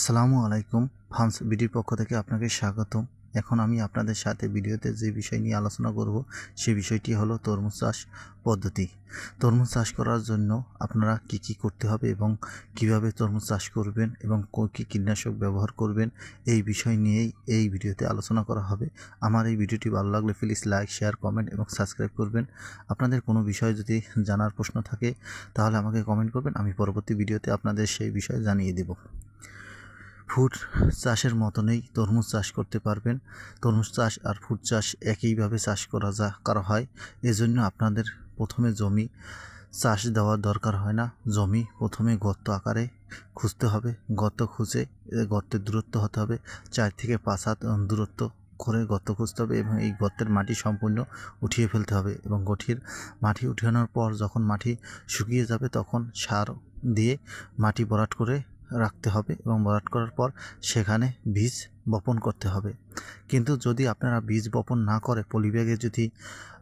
আসসালামু আলাইকুম ফান্স বিডির পক্ষ থেকে আপনাকে স্বাগতম। এখন আমি আপনাদের সাথে ভিডিওতে যে বিষয় নিয়ে আলোচনা করব, সে বিষয়টি হলো তরমুজ চাষ পদ্ধতি। তরমুজ চাষ করার জন্য আপনারা কি কি করতে হবে এবং কীভাবে তরমুজ চাষ করবেন এবং কো- কীটনাশক ব্যবহার করবেন, এই বিষয় নিয়েই এই ভিডিওতে আলোচনা করা হবে। আমার এই ভিডিওটি ভালো লাগলে প্লিজ লাইক শেয়ার কমেন্ট এবং সাবস্ক্রাইব করবেন। আপনাদের কোনো বিষয় যদি জানার প্রশ্ন থাকে, তাহলে আমাকে কমেন্ট করবেন, আমি পরবর্তী ভিডিওতে আপনাদের সেই বিষয় জানিয়ে দেব। ফুড চাষের মতনই তরমুজ চাষ করতে পারবেন। তরমুজ চাষ আর ফুড চাষ একইভাবে চাষ করা যা করা হয়। এজন্য আপনাদের প্রথমে জমি চাষ দেওয়ার দরকার হয় না। জমি প্রথমে গর্ত আকারে খুঁজতে হবে। গর্ত খুঁজে গর্তের দূরত্ব হতে হবে। চার থেকে পাঁচ হাত দূরত্ব করে গর্ত খুঁজতে হবে এবং এই গর্তের মাটি সম্পূর্ণ উঠিয়ে ফেলতে হবে এবং গঠির মাটি উঠানোর পর যখন মাটি শুকিয়ে যাবে তখন সার দিয়ে মাটি বরাট করে রাখতে হবে এবং ভরাট করার পর সেখানে বীজ বপন করতে হবে। কিন্তু যদি আপনারা বীজ বপন না করে, পলিব্যাগে যদি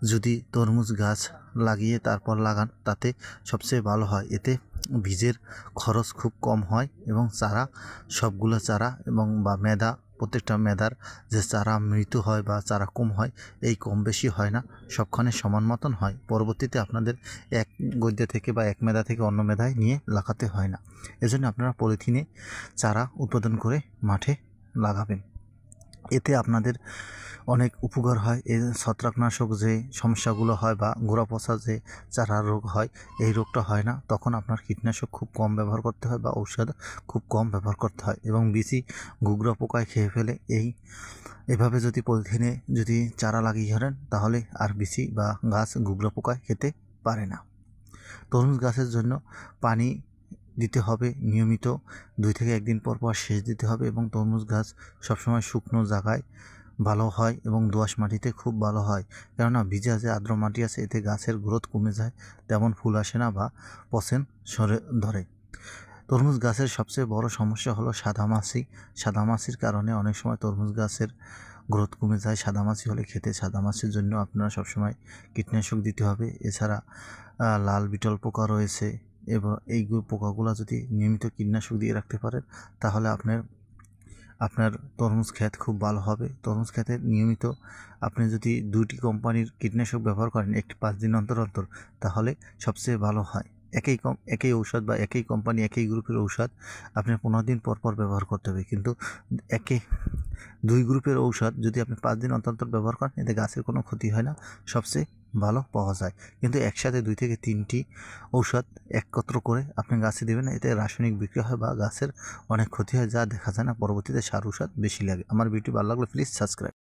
যদি তরমুজ গাছ লাগিয়ে তারপর লাগান, তাতে সবচেয়ে ভালো হয়। এতে বীজের খরচ খুব কম হয় এবং চারা, সবগুলো চারা এবং বা মেদা প্রত্যেকটা মেধার যে চারা মৃত্যু হয় বা চারা কম হয়, এই কম বেশি হয় না, সবখানে সমান মতন হয়। পরবর্তীতে আপনাদের এক গদ্য থেকে বা এক মেধা থেকে অন্য মেধায় নিয়ে লাগাতে হয় না। এজন্য আপনারা পলিথিনে চারা উৎপাদন করে মাঠে লাগাবেন। এতে আপনাদের অনেক উপকার হয়। এই ছত্রাকনাশক যে সমস্যাগুলো হয় বা গোড়া পচা যে চারা রোগ হয়, এই রোগটা হয় না। তখন আপনার কীটনাশক খুব কম ব্যবহার করতে হয় বা ঔষধ খুব কম ব্যবহার করতে হয় এবং বিচি গুগরা পোকায় খেয়ে ফেলে এই, এভাবে যদি পলিথিনে যদি চারা লাগিয়ে ধরেন, তাহলে আর বিচি বা গাছ গুগরা পোকায় খেতে পারে না। তরমুজ গাছের জন্য পানি দিতে হবে নিয়মিত। দুই থেকে একদিন পর পর সেচ দিতে হবে এবং তরমুজ গাছ সবসময় শুকনো জায়গায় ভালো হয় এবং দোআঁশ মাটিতে খুব ভালো হয়। কেননা ভিজা যে আর্দ্র মাটি আছে, এতে গাছের গ্রোথ কমে যায়, তেমন ফুল আসে না বা পচেন সরে ধরে। তরমুজ গাছের সবচেয়ে বড় সমস্যা হলো সাদামাছি। সাদামাছির কারণে অনেক সময় তরমুজ গাছের গ্রোথ কমে যায়। সাদামাছি হলে খেতে, সাদামাছির জন্য আপনারা সবসময় কীটনাশক দিতে হবে। এছাড়া লাল বিটল পোকা রয়েছে এবং এই পোকাগুলো যদি নিয়মিত কীটনাশক দিয়ে রাখতে পারেন, তাহলে আপনার আপনার তরমুজ ক্ষেত খুব ভালো হবে। তরমুজ ক্ষেতে নিয়মিত আপনি যদি দুটি কোম্পানির কীটনাশক ব্যবহার করেন একটি পাঁচ দিন অন্তর অন্তর, তাহলে সবচেয়ে ভালো হয়। একই কম, একই ঔষধ বা একই কোম্পানি, একই গ্রুপের ঔষধ আপনি পনেরো দিন পর পর ব্যবহার করতে হবে। কিন্তু একে, দুই গ্রুপের ঔষধ যদি আপনি পাঁচ দিন অন্তর অন্তর ব্যবহার করেন, এতে গাছের কোনো ক্ষতি হয় না। সবচেয়ে ভালো পাওয়া যায়। কিন্তু একসাথে দুই থেকে তিনটি ঔষধ একত্র করে আপনি গাছে দেবেন, এতে রাসায়নিক বিক্রি হয় বা গাছের অনেক ক্ষতি হয়, যা দেখা যায় না। পরবর্তীতে সার ঔষধ বেশি লাগে। আমার ভিডিও ভালো লাগলে প্লিজ সাবস্ক্রাইব